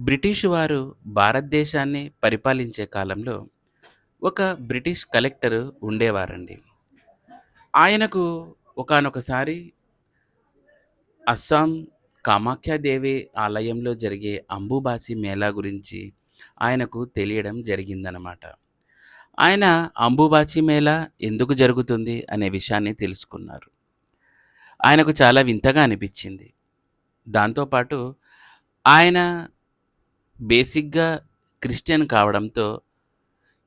British వారు భారతదేశాన్ని పరిపాలించే కాలంలో ఒక బ్రిటిష్ కలెక్టర్ ఉండేవారండి. ఆయనకు ఒకానొకసారి అస్సాం కామాఖ్యాదేవి ఆలయంలో జరిగే అంబుబాసి మేళా గురించి ఆయనకు తెలియడం జరిగిందనమాట. ఆయన అంబుబాచి మేళా ఎందుకు జరుగుతుంది అనే విషయాన్ని తెలుసుకున్నారు. ఆయనకు చాలా వింతగా అనిపించింది దాంతోపాటు ఆయన బేసిక్‌గా క్రిస్టియన్ కావడంతో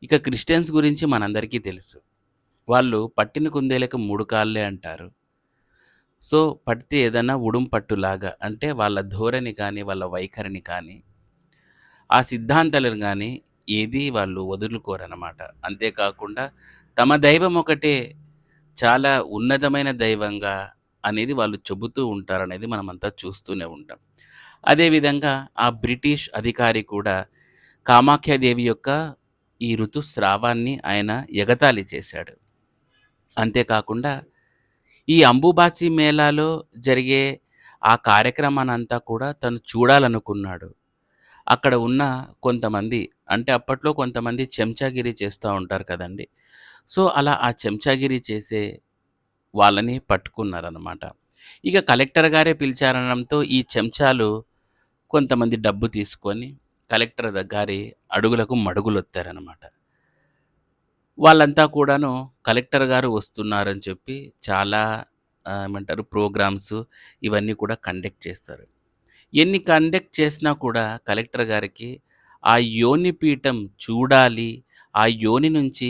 ఇక క్రిస్టియన్స్ గురించి మనందరికీ తెలుసు. వాళ్ళు పట్టిన కుందేలకు మూడు కాళ్ళే అంటారు. సో, పడితే ఏదైనా ఉడుం పట్టులాగా అంటే వాళ్ళ ధోరణి కానీ, వాళ్ళ వైఖరిని కానీ, ఆ సిద్ధాంతాలను కానీ ఏది వాళ్ళు వదులుకోరన్నమాట అంతేకాకుండా తమ దైవం ఒకటే చాలా ఉన్నతమైన దైవంగా అనేది వాళ్ళు చెబుతూ ఉంటారనేది మనమంతా చూస్తూనే ఉంటాం. అదేవిధంగా ఆ బ్రిటిష్ అధికారి కూడా కామాఖ్యాదేవి యొక్క ఈ ఋతుస్రావాన్ని ఆయన ఎగతాళి చేశాడు. అంతేకాకుండా ఈ అంబుబాచి మేళాలో జరిగే ఆ కార్యక్రమానంతా కూడా తను చూడాలనుకున్నాడు. అక్కడ ఉన్న కొంతమంది అంటే అప్పట్లో కొంతమంది చెంచాగిరి చేస్తూ ఉంటారు కదండీ! సో, అలా ఆ చెంచాగిరి చేసే వాళ్ళని పట్టుకున్నారనమాట. ఇక కలెక్టర్ గారే పిలిచారనడంతో ఈ చెంచాలు కొంతమంది డబ్బు తీసుకొని కలెక్టర్ ద గారి అడుగులకు మడుగులొత్తారనమాట. వాళ్ళంతా కూడాను కలెక్టర్ గారు వస్తున్నారని చెప్పి చాలా ఏమంటారు ప్రోగ్రామ్స్ ఇవన్నీ కూడా కండక్ట్ చేస్తారు. ఎన్ని కండక్ట్ చేసినా కూడా కలెక్టర్ గారికి ఆ యోని పీఠం చూడాలి, ఆ యోని నుంచి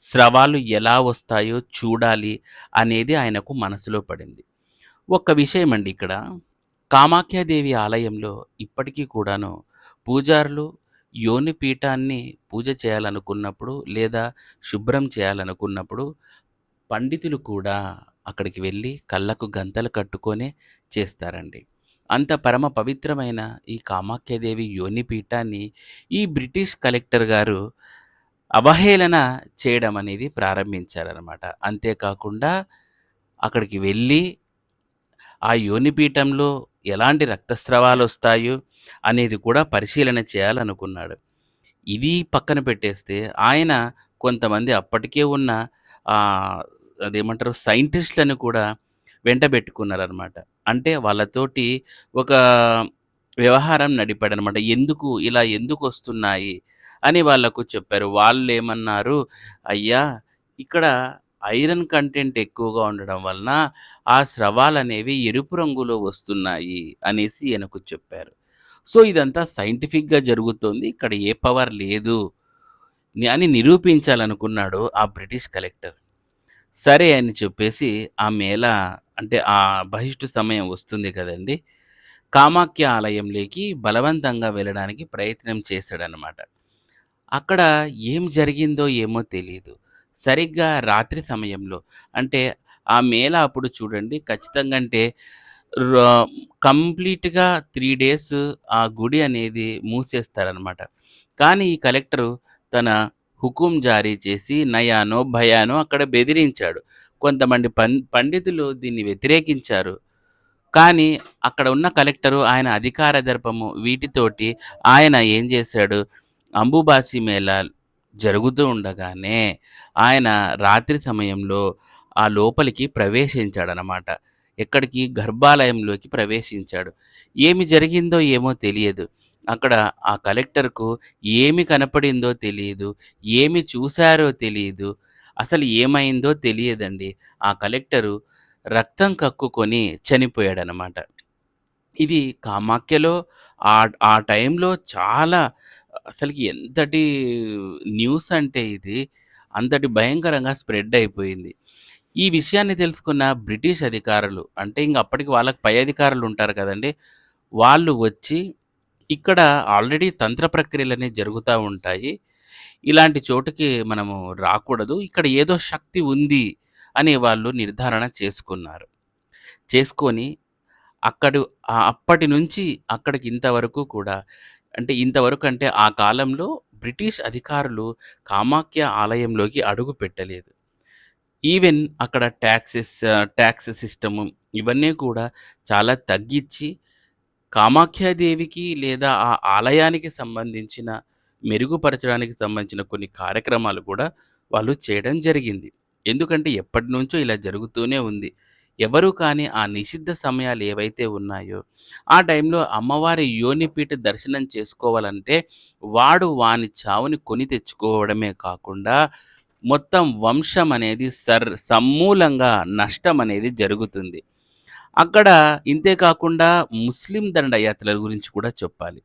స్రవాలు ఎలా వస్తాయో చూడాలి అనేది ఆయనకు మనసులో పడింది. ఒక్క అండి ఇక్కడ కామాఖ్యాదేవి ఆలయంలో ఇప్పటికీ కూడాను పూజారులు యోని పీఠాన్ని పూజ చేయాలనుకున్నప్పుడు లేదా శుభ్రం చేయాలనుకున్నప్పుడు పండితులు కూడా అక్కడికి వెళ్ళి కళ్ళకు గంతలు కట్టుకొనే చేస్తారండి. అంత పరమ పవిత్రమైన ఈ కామాఖ్యాదేవి యోని పీఠాన్ని ఈ బ్రిటిష్ కలెక్టర్ గారు అవహేళన చేయడం అనేది ప్రారంభించారనమాట. అంతేకాకుండా అక్కడికి వెళ్ళి ఆ యోనిపీఠంలో ఎలాంటి రక్తస్రావాలు వస్తాయో అనేది కూడా పరిశీలన చేయాలనుకున్నాడు. ఇది పక్కన పెట్టేస్తే ఆయన కొంతమంది అప్పటికే ఉన్న అదేమంటారు సైంటిస్ట్‌లని కూడా వెంటబెట్టుకున్నారనమాట. అంటే వాళ్ళతోటి ఒక వ్యవహారం నడిపాడనమాట. ఎందుకు ఇలా ఎందుకు వస్తున్నాయి అని వాళ్ళకు చెప్పారు. వాళ్ళు ఏమన్నారు "అయ్యా! ఇక్కడ ఐరన్ కంటెంట్ ఎక్కువగా ఉండడం వలన ఆ స్రవాలనేవి ఎరుపు రంగులో వస్తున్నాయి" అనేసి ఈయనకు చెప్పారు. సో, ఇదంతా సైంటిఫిక్‌గా జరుగుతోంది. ఇక్కడ ఏ పవర్ లేదు అని నిరూపించాలనుకున్నాడు ఆ బ్రిటిష్ కలెక్టర్. సరే అని చెప్పేసి ఆ మేళ అంటే ఆ బహిష్టు సమయం వస్తుంది కదండీ! కామాఖ్య ఆలయంలోకి బలవంతంగా వెళ్ళడానికి ప్రయత్నం చేశాడనమాట. అక్కడ ఏం జరిగిందో ఏమో తెలియదు సరిగ్గా రాత్రి సమయంలో అంటే ఆ మేళ అప్పుడు చూడండి ఖచ్చితంగా అంటే కంప్లీట్‌గా త్రీ డేస్ ఆ గుడి అనేది మూసేస్తారనమాట. కానీ ఈ కలెక్టరు తన హుకుం జారీ చేసి నయానో, భయానో అక్కడ బెదిరించాడు. కొంతమంది పం పండితులు దీన్ని వ్యతిరేకించారు. కానీ అక్కడ ఉన్న కలెక్టరు ఆయన అధికార దర్పము వీటితోటి ఆయన ఏం చేశాడు, అంబుబాసి మేళ జరుగుతూ ఉండగానే ఆయన రాత్రి సమయంలో ఆ లోపలికి ప్రవేశించాడనమాట. ఎక్కడికి? గర్భాలయంలోకి ప్రవేశించాడు. ఏమి జరిగిందో ఏమో తెలియదు. అక్కడ ఆ కలెక్టర్‌కు ఏమి కనపడిందో తెలియదు ఏమి చూశారో తెలియదు అసలు ఏమైందో తెలియదండి. ఆ కలెక్టరు రక్తం కక్కుకొని చనిపోయాడనమాట. ఇది కామాఖ్యలో ఆ ఆ టైంలో చాలా అసలుకి ఎంతటి న్యూస్ అంటే ఇది అంతటి భయంకరంగా స్ప్రెడ్ అయిపోయింది. ఈ విషయాన్ని తెలుసుకున్న బ్రిటిష్ అధికారులు అంటే ఇంక అప్పటికి వాళ్ళకి పై అధికారులు ఉంటారు కదండీ! వాళ్ళు వచ్చి ఇక్కడ ఆల్రెడీ తంత్ర ప్రక్రియలు అనేవి జరుగుతూ ఉంటాయి. ఇలాంటి చోటుకి మనము రాకూడదు. ఇక్కడ ఏదో శక్తి ఉంది అని వాళ్ళు నిర్ధారణ చేసుకున్నారు. చేసుకొని అక్కడు అప్పటి నుంచి అక్కడికి ఇంతవరకు కూడా అంటే ఇంతవరకు అంటే ఆ కాలంలో బ్రిటిష్ అధికారులు కామాఖ్య ఆలయంలోకి అడుగు పెట్టలేదు. ఈవెన్ అక్కడ ట్యాక్సెస్ ట్యాక్స్ టాక్స్ సిస్టము ఇవన్నీ కూడా చాలా తగ్గించి కామాఖ్యాదేవికి లేదా ఆ ఆలయానికి సంబంధించిన మెరుగుపరచడానికి సంబంధించిన కొన్ని కార్యక్రమాలు కూడా వాళ్ళు చేయడం జరిగింది. ఎందుకంటే ఎప్పటినుంచో ఇలా జరుగుతూనే ఉంది. ఎవరు కానీ ఆ నిషిద్ధ సమయాలు ఏవైతే ఉన్నాయో, ఆ టైంలో అమ్మవారి యోనిపీఠ దర్శనం చేసుకోవాలంటే వాడు వాని చావుని కొని తెచ్చుకోవడమే కాకుండా మొత్తం వంశం అనేది సర్ సమూలంగా నష్టం అనేది జరుగుతుంది. అక్కడ ఇంతే కాకుండా ముస్లిం దండయాత్రల గురించి కూడా చెప్పాలి.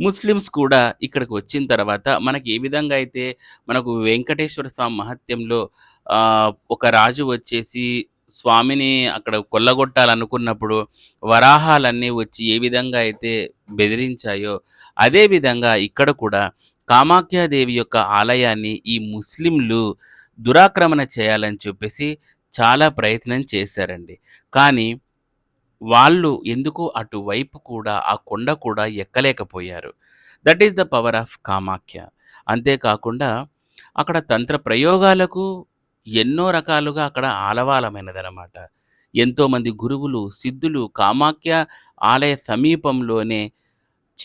ముస్లిమ్స్ కూడా ఇక్కడికి వచ్చిన తర్వాత మనకి ఏ విధంగా అయితే మనకు వెంకటేశ్వర స్వామి మహత్యంలో ఒక రాజు వచ్చేసి స్వామిని అక్కడ కొల్లగొట్టాలనుకున్నప్పుడు వరాహాలన్నీ వచ్చి ఏ విధంగా అయితే బెదిరించాయో, అదేవిధంగా ఇక్కడ కూడా కామాఖ్యాదేవి యొక్క ఆలయాన్ని ఈ ముస్లింలు దురాక్రమణ చేయాలని చెప్పేసి చాలా ప్రయత్నం చేశారండి. కానీ వాళ్ళు ఎందుకు అటువైపు కూడా ఆ కొండ కూడా ఎక్కలేకపోయారు. That is the power of Kamakhya. అంతేకాకుండా అక్కడ తంత్ర ప్రయోగాలకు ఎన్నో రకాలుగా అక్కడ ఆలవాలమైనదనమాట. ఎంతోమంది గురువులు, సిద్ధులు కామాఖ్య ఆలయ సమీపంలోనే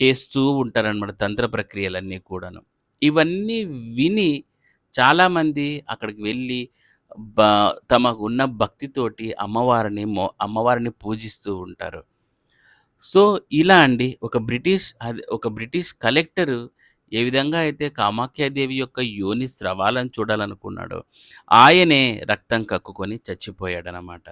చేస్తూ ఉంటారనమాట తంత్ర ప్రక్రియలన్నీ కూడాను. ఇవన్నీ విని చాలామంది అక్కడికి వెళ్ళి బ తమకున్న భక్తితోటి అమ్మవారిని మో అమ్మవారిని పూజిస్తూ ఉంటారు. సో, ఇలా అండి ఒక బ్రిటిష్ అది ఒక బ్రిటిష్ కలెక్టరు ఏ విధంగా అయితే కామాఖ్యాదేవి యొక్క యోని స్రవాలను చూడాలనుకున్నాడో, ఆయనే రక్తం కక్కుకొని చచ్చిపోయాడనమాట.